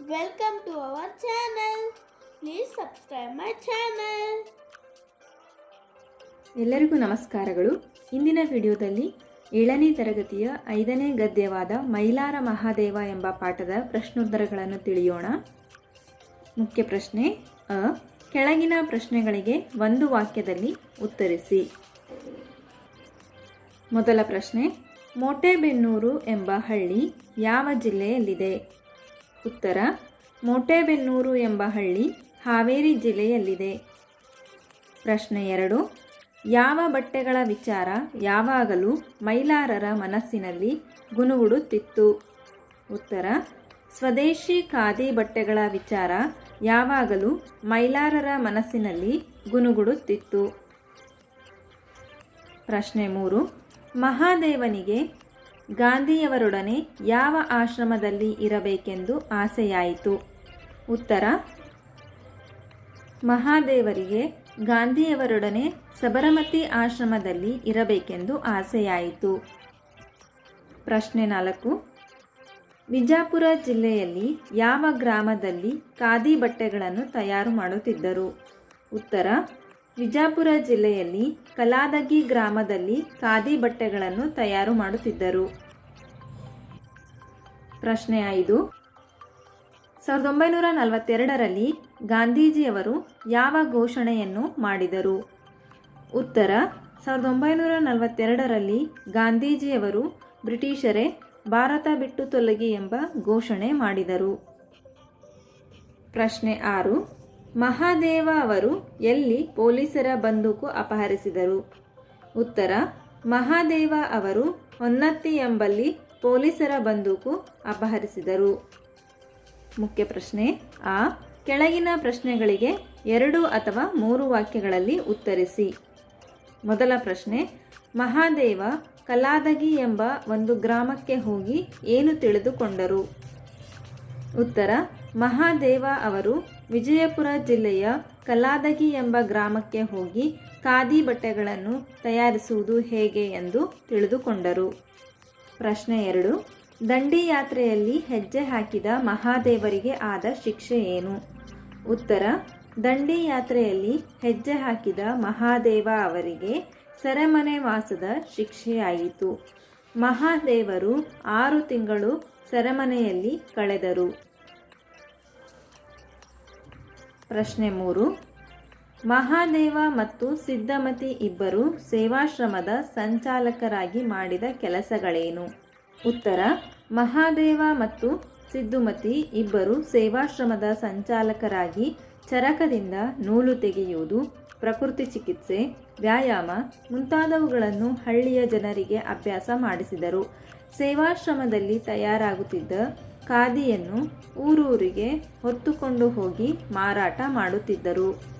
Welcome to our channel. Please subscribe my channel. ಎಲ್ಲರಿಗೂ ನಮಸ್ಕಾರಗಳು ಇಂದಿನ ವಿಡಿಯೋದಲ್ಲಿ ಏಳನೇ ತರಗತಿಯ ಐದನೇ ಗದ್ಯವಾದ ಮೈಲಾರ ಮಹಾದೇವ ಎಂಬ ಪಾಠದ ಪ್ರಶ್ನೋತ್ತರಗಳನ್ನು ತಿಳಿಯೋಣ ಮುಖ್ಯ ಪ್ರಶ್ನೆ, ಅ, ಕೆಳಗಿನ ಪ್ರಶ್ನೆಗಳಿಗೆ ಒಂದು ವಾಕ್ಯದಲ್ಲಿ ಉತ್ತರಿಸಿ ಮೊದಲ ಪ್ರಶ್ನೆ, ಮೋಟೆಬೆನ್ನೂರು ಎಂಬ ಹಳ್ಳಿ ಯಾವ ಜಿಲ್ಲೆಯಲ್ಲಿದೆ ಉತ್ತರ, ಮೋಟೆಬೆನ್ನೂರು ಎಂಬ ಹಳ್ಳಿ ಹಾವೇರಿ ಜಿಲ್ಲೆಯಲ್ಲಿದೆ. ಪ್ರಶ್ನೆ ಎರಡು, ಯಾವ ಬಟ್ಟೆಗಳ ವಿಚಾರ ಯಾವಾಗಲೂ ಮೈಲಾರರ ಮನಸ್ಸಿನಲ್ಲಿ ಗುನುಗುಡುತ್ತಿತ್ತು ಉತ್ತರ, ಸ್ವದೇಶಿ ಖಾದಿ ಬಟ್ಟೆಗಳ ವಿಚಾರ ಯಾವಾಗಲೂ ಮೈಲಾರರ ಮನಸ್ಸಿನಲ್ಲಿ ಗುನುಗುಡುತ್ತಿತ್ತು ಪ್ರಶ್ನೆ ಮೂರು, ಮಹಾದೇವನಿಗೆ ಗಾಂಧಿಯವರೊಡನೆ ಯಾವ ಆಶ್ರಮದಲ್ಲಿ ಇರಬೇಕೆಂದು ಆಸೆಯಾಯಿತು? ಉತ್ತರ, ಮಹಾದೇವರಿಗೆ ಗಾಂಧಿಯವರೊಡನೆ ಸಬರಮತಿ ಆಶ್ರಮದಲ್ಲಿ ಇರಬೇಕೆಂದು ಆಸೆಯಾಯಿತು. ಪ್ರಶ್ನೆ ನಾಲ್ಕು, ವಿಜಾಪುರ ಜಿಲ್ಲೆಯಲ್ಲಿ ಯಾವ ಗ್ರಾಮದಲ್ಲಿ ಖಾದಿ ಬಟ್ಟೆಗಳನ್ನು ತಯಾರು ಮಾಡುತ್ತಿದ್ದರು? ಉತ್ತರ, ವಿಜಾಪುರ ಜಿಲ್ಲೆಯಲ್ಲಿ ಕಲಾದಗಿ ಗ್ರಾಮದಲ್ಲಿ ಖಾದಿ ಬಟ್ಟೆಗಳನ್ನು ತಯಾರು ಮಾಡುತ್ತಿದ್ದರು. ಪ್ರಶ್ನೆ ಐದು. ಸಾವಿರದ ಒಂಬೈನೂರ ನಲವತ್ತೆರಡರಲ್ಲಿ ಗಾಂಧೀಜಿಯವರು ಯಾವ ಘೋಷಣೆಯನ್ನು ಮಾಡಿದರು? ಉತ್ತರ, ಸಾವಿರದ ಒಂಬೈನೂರ ನಲವತ್ತೆರಡರಲ್ಲಿ ಗಾಂಧೀಜಿಯವರು ಬ್ರಿಟಿಷರೇ ಭಾರತ ಬಿಟ್ಟು ತೊಲಗಿ ಎಂಬ ಘೋಷಣೆ ಮಾಡಿದರು. ಪ್ರಶ್ನೆ ಆರು, ಮಹಾದೇವ ಅವರು ಎಲ್ಲಿ ಪೊಲೀಸರ ಬಂದೂಕು ಅಪಹರಿಸಿದರು? ಉತ್ತರ, ಮಹಾದೇವ ಅವರು ಹೊನ್ನತ್ತಿ ಎಂಬಲ್ಲಿ ಪೊಲೀಸರ ಬಂದೂಕು ಅಪಹರಿಸಿದರು. ಮುಖ್ಯ ಪ್ರಶ್ನೆ ಆ. ಕೆಳಗಿನ ಪ್ರಶ್ನೆಗಳಿಗೆ ಎರಡು ಅಥವಾ ಮೂರು ವಾಕ್ಯಗಳಲ್ಲಿ ಉತ್ತರಿಸಿ. ಮೊದಲ ಪ್ರಶ್ನೆ, ಮಹಾದೇವ ಕಲಾದಗಿ ಎಂಬ ಒಂದು ಗ್ರಾಮಕ್ಕೆ ಹೋಗಿ ಏನು ತಿಳಿದುಕೊಂಡರು? ಉತ್ತರ, ಮಹಾದೇವ ಅವರು ವಿಜಯಪುರ ಜಿಲ್ಲೆಯ ಕಲಾದಗಿ ಎಂಬ ಗ್ರಾಮಕ್ಕೆ ಹೋಗಿ ಖಾದಿ ಬಟ್ಟೆಗಳನ್ನು ತಯಾರಿಸುವುದು ಹೇಗೆ ಎಂದು ತಿಳಿದುಕೊಂಡರು. ಪ್ರಶ್ನೆ ಎರಡು. ದಂಡಿ ಯಾತ್ರೆಯಲ್ಲಿ ಹೆಜ್ಜೆ ಹಾಕಿದ ಮಹಾದೇವರಿಗೆ ಆದ ಶಿಕ್ಷೆ ಏನು? ಉತ್ತರ. ದಂಡಿ ಯಾತ್ರೆಯಲ್ಲಿ ಹೆಜ್ಜೆ ಹಾಕಿದ ಮಹಾದೇವ ಅವರಿಗೆ ಸೆರೆಮನೆ ವಾಸದ ಶಿಕ್ಷೆಯಾಯಿತು ಮಹಾದೇವರು ಆರು ತಿಂಗಳು ಸೆರೆಮನೆಯಲ್ಲಿ ಕಳೆದರು. ಪ್ರಶ್ನೆ ಮೂರು. ಮಹಾದೇವ ಮತ್ತು ಸಿದ್ಧಮತಿ ಇಬ್ಬರು ಸೇವಾಶ್ರಮದ ಸಂಚಾಲಕರಾಗಿ ಮಾಡಿದ ಕೆಲಸಗಳೇನು? ಉತ್ತರ, ಮಹಾದೇವ ಮತ್ತು ಸಿದ್ಧುಮತಿ ಇಬ್ಬರು ಸೇವಾಶ್ರಮದ ಸಂಚಾಲಕರಾಗಿ ಚರಕದಿಂದ ನೂಲು ತೆಗೆಯುವುದು, ಪ್ರಕೃತಿ ಚಿಕಿತ್ಸೆ, ವ್ಯಾಯಾಮ ಮುಂತಾದವುಗಳನ್ನು ಹಳ್ಳಿಯ ಜನರಿಗೆ ಅಭ್ಯಾಸ ಮಾಡಿಸಿದರು. ಸೇವಾಶ್ರಮದಲ್ಲಿ ತಯಾರಾಗುತ್ತಿದ್ದ ಖಾದಿಯನ್ನು ಊರೂರಿಗೆ ಹೊತ್ತುಕೊಂಡು ಹೋಗಿ ಮಾರಾಟ ಮಾಡುತ್ತಿದ್ದರು.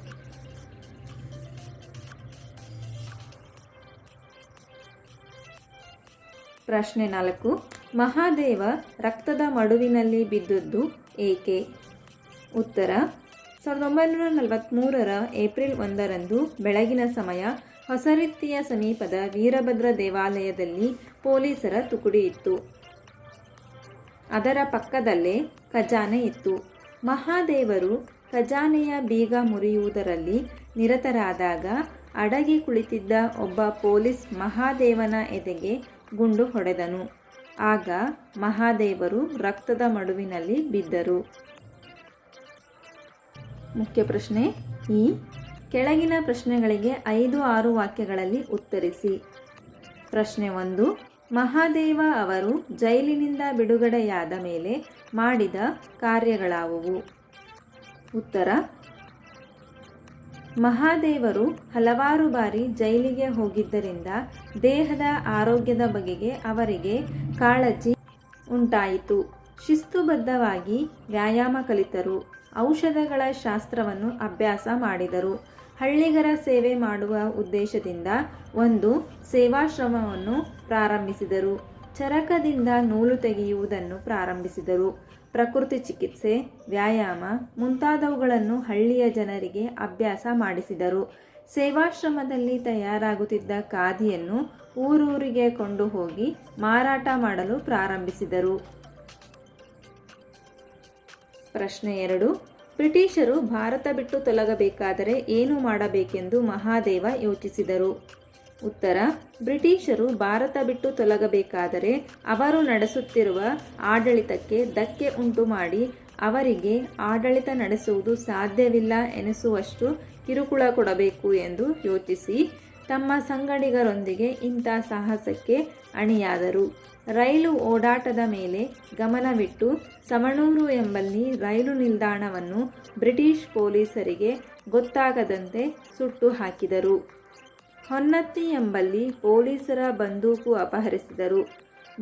ಪ್ರಶ್ನೆ ನಾಲ್ಕು. ಮಹಾದೇವ ರಕ್ತದ ಮಡುವಿನಲ್ಲಿ ಬಿದ್ದದ್ದು ಏಕೆ? ಉತ್ತರ. ಸಾವಿರದ ಒಂಬೈನೂರ ನಲವತ್ತ್ಮೂರರ ಏಪ್ರಿಲ್ ಒಂದರಂದು ಬೆಳಗಿನ ಸಮಯ ಹೊಸರಿತ್ತಿಯ ಸಮೀಪದ ವೀರಭದ್ರ ದೇವಾಲಯದಲ್ಲಿ ಪೊಲೀಸರ ತುಕುಡಿ ಇತ್ತು. ಅದರ ಪಕ್ಕದಲ್ಲೇ ಖಜಾನೆ ಇತ್ತು. ಮಹಾದೇವರು ಖಜಾನೆಯ ಬೀಗ ಮುರಿಯುವುದರಲ್ಲಿ ನಿರತರಾದಾಗ ಅಡಗಿ ಕುಳಿತಿದ್ದ ಒಬ್ಬ ಪೊಲೀಸ್ ಮಹಾದೇವನ ಎದೆಗೆ ಗುಂಡು ಹೊಡೆದನು. ಆಗ ಮಹಾದೇವರು ರಕ್ತದ ಮಡುವಿನಲ್ಲಿ ಬಿದ್ದರು. ಮುಖ್ಯ ಪ್ರಶ್ನೆ ಈ ಕೆಳಗಿನ ಪ್ರಶ್ನೆಗಳಿಗೆ ಐದು ಆರು ವಾಕ್ಯಗಳಲ್ಲಿ ಉತ್ತರಿಸಿ. ಪ್ರಶ್ನೆ ಒಂದು, ಮಹಾದೇವ ಅವರು ಜೈಲಿನಿಂದ ಬಿಡುಗಡೆಯಾದ ಮೇಲೆ ಮಾಡಿದ ಕಾರ್ಯಗಳಾವುವು? ಉತ್ತರ ಮಹಾದೇವರು ಹಲವಾರು ಬಾರಿ ಜೈಲಿಗೆ ಹೋಗಿದ್ದರಿಂದ ದೇಹದ ಆರೋಗ್ಯದ ಬಗೆಗೆ ಅವರಿಗೆ ಕಾಳಜಿ ಉಂಟಾಯಿತು. ಶಿಸ್ತುಬದ್ಧವಾಗಿ ವ್ಯಾಯಾಮ ಕಲಿತರು. ಔಷಧಗಳ ಶಾಸ್ತ್ರವನ್ನು ಅಭ್ಯಾಸ ಮಾಡಿದರು. ಹಳ್ಳಿಗರ ಸೇವೆ ಮಾಡುವ ಉದ್ದೇಶದಿಂದ ಒಂದು ಸೇವಾಶ್ರಮವನ್ನು ಪ್ರಾರಂಭಿಸಿದರು. ಚರಕದಿಂದ ನೂಲು ತೆಗೆಯುವುದನ್ನು ಪ್ರಾರಂಭಿಸಿದರು. ಪ್ರಕೃತಿ ಚಿಕಿತ್ಸೆ, ವ್ಯಾಯಾಮ ಮುಂತಾದವುಗಳನ್ನು ಹಳ್ಳಿಯ ಜನರಿಗೆ ಅಭ್ಯಾಸ ಮಾಡಿಸಿದರು. ಸೇವಾಶ್ರಮದಲ್ಲಿ ತಯಾರಾಗುತ್ತಿದ್ದ ಖಾದಿಯನ್ನು ಊರೂರಿಗೆ ಕೊಂಡು ಹೋಗಿ ಮಾರಾಟ ಮಾಡಲು ಪ್ರಾರಂಭಿಸಿದರು. ಪ್ರಶ್ನೆ ಎರಡು. ಬ್ರಿಟಿಷರು ಭಾರತ ಬಿಟ್ಟು ತೊಲಗಬೇಕಾದರೆ ಏನು ಮಾಡಬೇಕೆಂದು ಮಹಾದೇವ ಯೋಚಿಸಿದರು. ಉತ್ತರ, ಬ್ರಿಟಿಷರು ಭಾರತ ಬಿಟ್ಟು ತೊಲಗಬೇಕಾದರೆ ಅವರು ನಡೆಸುತ್ತಿರುವ ಆಡಳಿತಕ್ಕೆ ಧಕ್ಕೆ ಉಂಟು ಮಾಡಿ ಅವರಿಗೆ ಆಡಳಿತ ನಡೆಸುವುದು ಸಾಧ್ಯವಿಲ್ಲ ಎನಿಸುವಷ್ಟು ಕಿರುಕುಳ ಕೊಡಬೇಕು ಎಂದು ಯೋಚಿಸಿ ತಮ್ಮ ಸಂಗಡಿಗರೊಂದಿಗೆ ಇಂಥ ಸಾಹಸಕ್ಕೆ ಅಣಿಯಾದರು. ರೈಲು ಓಡಾಟದ ಮೇಲೆ ಗಮನವಿಟ್ಟು ಸಮಣೂರು ಎಂಬಲ್ಲಿ ರೈಲು ನಿಲ್ದಾಣವನ್ನು ಬ್ರಿಟಿಷ್ ಪೊಲೀಸರಿಗೆ ಗೊತ್ತಾಗದಂತೆ ಸುಟ್ಟು ಹಾಕಿದರು. ಹೊನ್ನತ್ತಿ ಎಂಬಲ್ಲಿ ಪೊಲೀಸರ ಬಂದೂಕು ಅಪಹರಿಸಿದರು.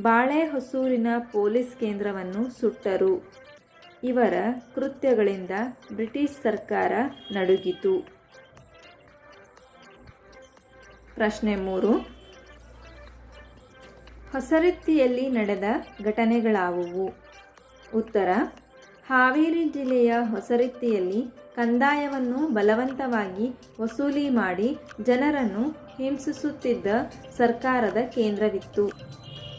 ಬಾಳೆಹೊಸೂರಿನ ಪೊಲೀಸ್ ಕೇಂದ್ರವನ್ನು ಸುಟ್ಟರು. ಇವರ ಕೃತ್ಯಗಳಿಂದ ಬ್ರಿಟಿಷ್ ಸರ್ಕಾರ ನಡುಗಿತು. ಪ್ರಶ್ನೆ ಮೂರು. ಹೊಸರಿತ್ತಿಯಲ್ಲಿ ನಡೆದ ಘಟನೆಗಳಾವುವು? ಉತ್ತರ. ಹಾವೇರಿ ಜಿಲ್ಲೆಯ ಹೊಸರಿತ್ತಿಯಲ್ಲಿ ಕಂದಾಯವನ್ನು ಬಲವಂತವಾಗಿ ವಸೂಲಿ ಮಾಡಿ ಜನರನ್ನು ಹಿಂಸಿಸುತ್ತಿದ್ದ ಸರ್ಕಾರದ ಕೇಂದ್ರವಿತ್ತು.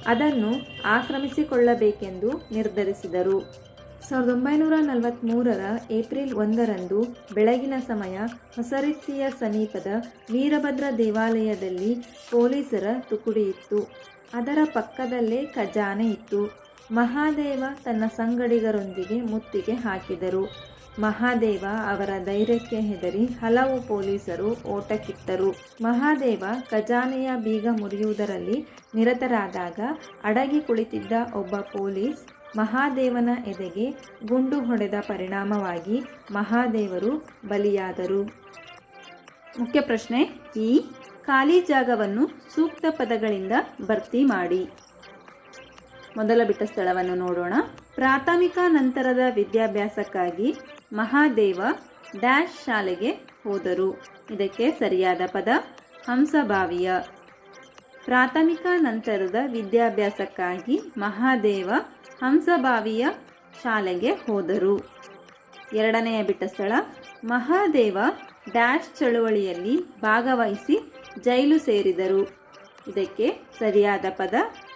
ಅದನ್ನು ಆಕ್ರಮಿಸಿಕೊಳ್ಳಬೇಕೆಂದು ನಿರ್ಧರಿಸಿದರು. ಸಾವಿರದ ಒಂಬೈನೂರ ನಲವತ್ತ್ಮೂರರ ಏಪ್ರಿಲ್ ಒಂದರಂದು ಬೆಳಗಿನ ಸಮಯ ಹೊಸರಿತ್ತಿಯ ಸಮೀಪದ ವೀರಭದ್ರ ದೇವಾಲಯದಲ್ಲಿ ಪೊಲೀಸರ ತುಕುಡಿಯಿತ್ತು ಅದರ ಪಕ್ಕದಲ್ಲೇ ಖಜಾನೆ ಇತ್ತು. ಮಹಾದೇವ ತನ್ನ ಸಂಗಡಿಗರೊಂದಿಗೆ ಮುತ್ತಿಗೆ ಹಾಕಿದರು. ಮಹಾದೇವ ಅವರ ಧೈರ್ಯಕ್ಕೆ ಹೆದರಿ ಹಲವು ಪೊಲೀಸರು ಓಟಕ್ಕಿತ್ತರು ಮಹಾದೇವ ಖಜಾನೆಯ ಬೀಗ ಮುರಿಯುವುದರಲ್ಲಿ ನಿರತರಾದಾಗ ಅಡಗಿ ಕುಳಿತಿದ್ದ ಒಬ್ಬ ಪೊಲೀಸ್ ಮಹಾದೇವನ ಎದೆಗೆ ಗುಂಡು ಹೊಡೆದ ಪರಿಣಾಮವಾಗಿ ಮಹಾದೇವರು ಬಲಿಯಾದರು. ಮುಖ್ಯ ಪ್ರಶ್ನೆ, ಈ ಖಾಲಿ ಜಾಗವನ್ನು ಸೂಕ್ತ ಪದಗಳಿಂದ ಭರ್ತಿ ಮಾಡಿ. ಮೊದಲ ಬಿಟ್ಟ ಸ್ಥಳವನ್ನು ನೋಡೋಣ. ಪ್ರಾಥಮಿಕ ನಂತರದ ವಿದ್ಯಾಭ್ಯಾಸಕ್ಕಾಗಿ ಮಹಾದೇವ ಡ್ಯಾಶ್ ಶಾಲೆಗೆ ಹೋದರು. ಇದಕ್ಕೆ ಸರಿಯಾದ ಪದ ಹಂಸಭಾವಿಯ ಪ್ರಾಥಮಿಕ ನಂತರದ ವಿದ್ಯಾಭ್ಯಾಸಕ್ಕಾಗಿ ಮಹಾದೇವ ಹಂಸಭಾವಿಯ ಶಾಲೆಗೆ ಹೋದರು. ಎರಡನೆಯ ಬಿಟ್ಟ ಸ್ಥಳ ಮಹಾದೇವ ಡ್ಯಾಶ್ ಚಳುವಳಿಯಲ್ಲಿ ಭಾಗವಹಿಸಿ ಜೈಲು ಸೇರಿದರು. ಇದಕ್ಕೆ ಸರಿಯಾದ ಪದ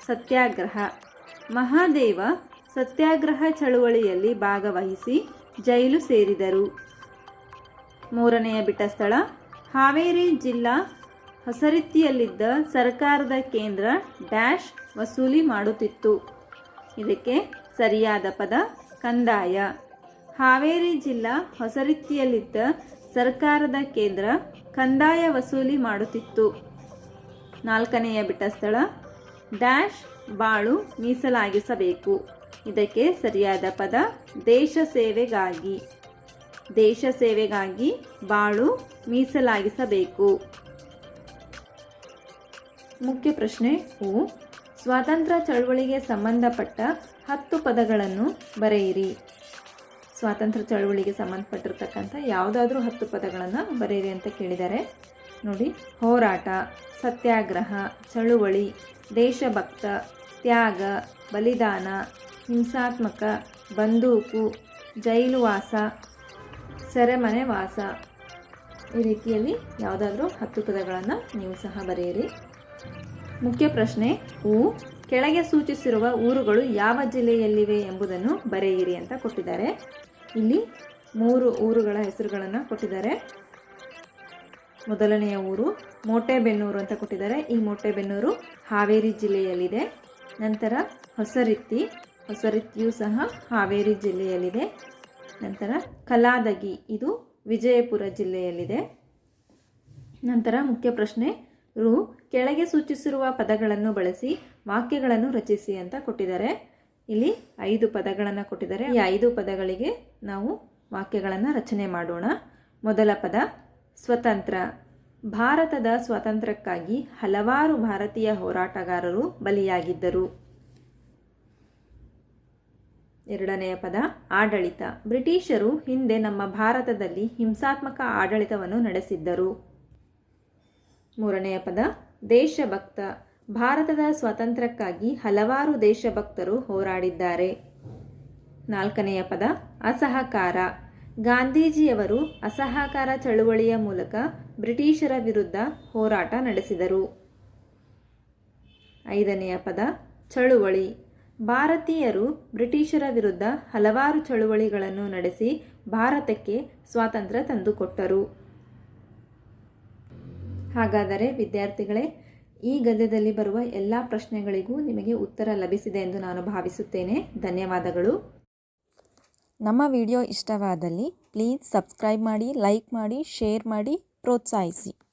ಸತ್ಯಾಗ್ರಹ. ಮಹಾದೇವ ಸತ್ಯಾಗ್ರಹ ಚಳುವಳಿಯಲ್ಲಿ ಭಾಗವಹಿಸಿ ಜೈಲು ಸೇರಿದರು. ಮೂರನೆಯ ಬಿಟ್ಟ ಸ್ಥಳ, ಹಾವೇರಿ ಜಿಲ್ಲಾ ಹಸರಿತ್ತಿಯಲ್ಲಿದ್ದ ಸರ್ಕಾರದ ಕೇಂದ್ರ ಡ್ಯಾಶ್ ವಸೂಲಿ ಮಾಡುತ್ತಿತ್ತು. ಇದಕ್ಕೆ ಸರಿಯಾದ ಪದ, ಕಂದಾಯ. ಹಾವೇರಿ ಜಿಲ್ಲಾ ಹೊಸರಿತ್ತಿಯಲ್ಲಿದ್ದ ಸರ್ಕಾರದ ಕೇಂದ್ರ ಕಂದಾಯ ವಸೂಲಿ ಮಾಡುತ್ತಿತ್ತು. ನಾಲ್ಕನೆಯ ಬಿಟ್ಟ ಸ್ಥಳ, ಡ್ಯಾಶ್ ಬಾಳು ಮೀಸಲಾಗಿಸಬೇಕು. ಇದಕ್ಕೆ ಸರಿಯಾದ ಪದ ದೇಶ ಸೇವೆಗಾಗಿ. ದೇಶ ಸೇವೆಗಾಗಿ ಬಾಳು ಮೀಸಲಾಗಿಸಬೇಕು. ಮುಖ್ಯ ಪ್ರಶ್ನೆ ಹೂ ಸ್ವಾತಂತ್ರ್ಯ ಚಳವಳಿಗೆ ಸಂಬಂಧಪಟ್ಟ ಹತ್ತು ಪದಗಳನ್ನು ಬರೆಯಿರಿ. ಸ್ವಾತಂತ್ರ್ಯ ಚಳವಳಿಗೆ ಸಂಬಂಧಪಟ್ಟಿರ್ತಕ್ಕಂಥ ಯಾವುದಾದ್ರೂ ಹತ್ತು ಪದಗಳನ್ನು ಬರೆಯಿರಿ ಅಂತ ಕೇಳಿದ್ದಾರೆ ನೋಡಿ, ಹೋರಾಟ, ಸತ್ಯಾಗ್ರಹ, ಚಳುವಳಿ, ದೇಶಭಕ್ತ, ತ್ಯಾಗ, ಬಲಿದಾನ ಹಿಂಸಾತ್ಮಕ, ಬಂದೂಕು ಜೈಲುವಾಸ ಸೆರೆಮನೆ ವಾಸ ಈ ರೀತಿಯಲ್ಲಿ ಯಾವುದಾದ್ರೂ ಹತ್ತು ಪದಗಳನ್ನು ನೀವು ಸಹ ಬರೆಯಿರಿ. ಮುಖ್ಯ ಪ್ರಶ್ನೆ, ಊ, ಕೆಳಗೆ ಸೂಚಿಸಿರುವ ಊರುಗಳು ಯಾವ ಜಿಲ್ಲೆಯಲ್ಲಿವೆ ಎಂಬುದನ್ನು ಬರೆಯಿರಿ ಅಂತ ಕೊಟ್ಟಿದ್ದಾರೆ. ಇಲ್ಲಿ ಮೂರು ಊರುಗಳ ಹೆಸರುಗಳನ್ನು ಕೊಟ್ಟಿದ್ದಾರೆ. ಮೊದಲನೆಯ ಊರು ಮೋಟೆಬೆನ್ನೂರು ಅಂತ ಕೊಟ್ಟಿದ್ದಾರೆ. ಈ ಮೋಟೆಬೆನ್ನೂರು ಹಾವೇರಿ ಜಿಲ್ಲೆಯಲ್ಲಿದೆ. ನಂತರ ಹೊಸರಿತ್ತಿ ಹೊಸರಿತ್ತಿಯೂ ಸಹ ಹಾವೇರಿ ಜಿಲ್ಲೆಯಲ್ಲಿದೆ. ನಂತರ ಕಲಾದಗಿ, ಇದು ವಿಜಯಪುರ ಜಿಲ್ಲೆಯಲ್ಲಿದೆ. ನಂತರ ಮುಖ್ಯ ಪ್ರಶ್ನೆ, ರು ಕೆಳಗೆ ಸೂಚಿಸಿರುವ ಪದಗಳನ್ನು ಬಳಸಿ ವಾಕ್ಯಗಳನ್ನು ರಚಿಸಿ ಅಂತ ಕೊಟ್ಟಿದ್ದಾರೆ. ಇಲ್ಲಿ ಐದು ಪದಗಳನ್ನು ಕೊಟ್ಟಿದ್ದಾರೆ. ಈ ಐದು ಪದಗಳಿಗೆ ನಾವು ವಾಕ್ಯಗಳನ್ನು ರಚನೆ ಮಾಡೋಣ. ಮೊದಲ ಪದ, ಸ್ವತಂತ್ರ. ಭಾರತದ ಸ್ವಾತಂತ್ರ್ಯಕ್ಕಾಗಿ ಹಲವಾರು ಭಾರತೀಯ ಹೋರಾಟಗಾರರು ಬಲಿಯಾಗಿದ್ದರು. ಎರಡನೆಯ ಪದ, ಆಡಳಿತ. ಬ್ರಿಟಿಷರು ಹಿಂದೆ ನಮ್ಮ ಭಾರತದಲ್ಲಿ ಹಿಂಸಾತ್ಮಕ ಆಡಳಿತವನ್ನು ನಡೆಸಿದ್ದರು. ಮೂರನೆಯ ಪದ, ದೇಶಭಕ್ತ. ಭಾರತದ ಸ್ವಾತಂತ್ರ್ಯಕ್ಕಾಗಿ ಹಲವಾರು ದೇಶಭಕ್ತರು ಹೋರಾಡಿದ್ದಾರೆ. ನಾಲ್ಕನೆಯ ಪದ, ಅಸಹಕಾರ. ಗಾಂಧೀಜಿಯವರು ಅಸಹಕಾರ ಚಳುವಳಿಯ ಮೂಲಕ ಬ್ರಿಟಿಷರ ವಿರುದ್ಧ ಹೋರಾಟ ನಡೆಸಿದರು. ಐದನೆಯ ಪದ, ಚಳುವಳಿ. ಭಾರತೀಯರು ಬ್ರಿಟಿಷರ ವಿರುದ್ಧ ಹಲವಾರು ಚಳುವಳಿಗಳನ್ನು ನಡೆಸಿ ಭಾರತಕ್ಕೆ ಸ್ವಾತಂತ್ರ್ಯ ತಂದುಕೊಟ್ಟರು. ಹಾಗಾದರೆ ವಿದ್ಯಾರ್ಥಿಗಳೇ, ಈ ಗದ್ಯದಲ್ಲಿ ಬರುವ ಎಲ್ಲ ಪ್ರಶ್ನೆಗಳಿಗೂ ನಿಮಗೆ ಉತ್ತರ ಲಭಿಸಿದೆ ಎಂದು ನಾನು ಭಾವಿಸುತ್ತೇನೆ. ಧನ್ಯವಾದಗಳು. ನಮ್ಮ ವಿಡಿಯೋ ಇಷ್ಟವಾದಲ್ಲಿ ಪ್ಲೀಸ್ ಸಬ್ಸ್ಕ್ರೈಬ್ ಮಾಡಿ, ಲೈಕ್ ಮಾಡಿ, ಶೇರ್ ಮಾಡಿ, ಪ್ರೋತ್ಸಾಹಿಸಿ.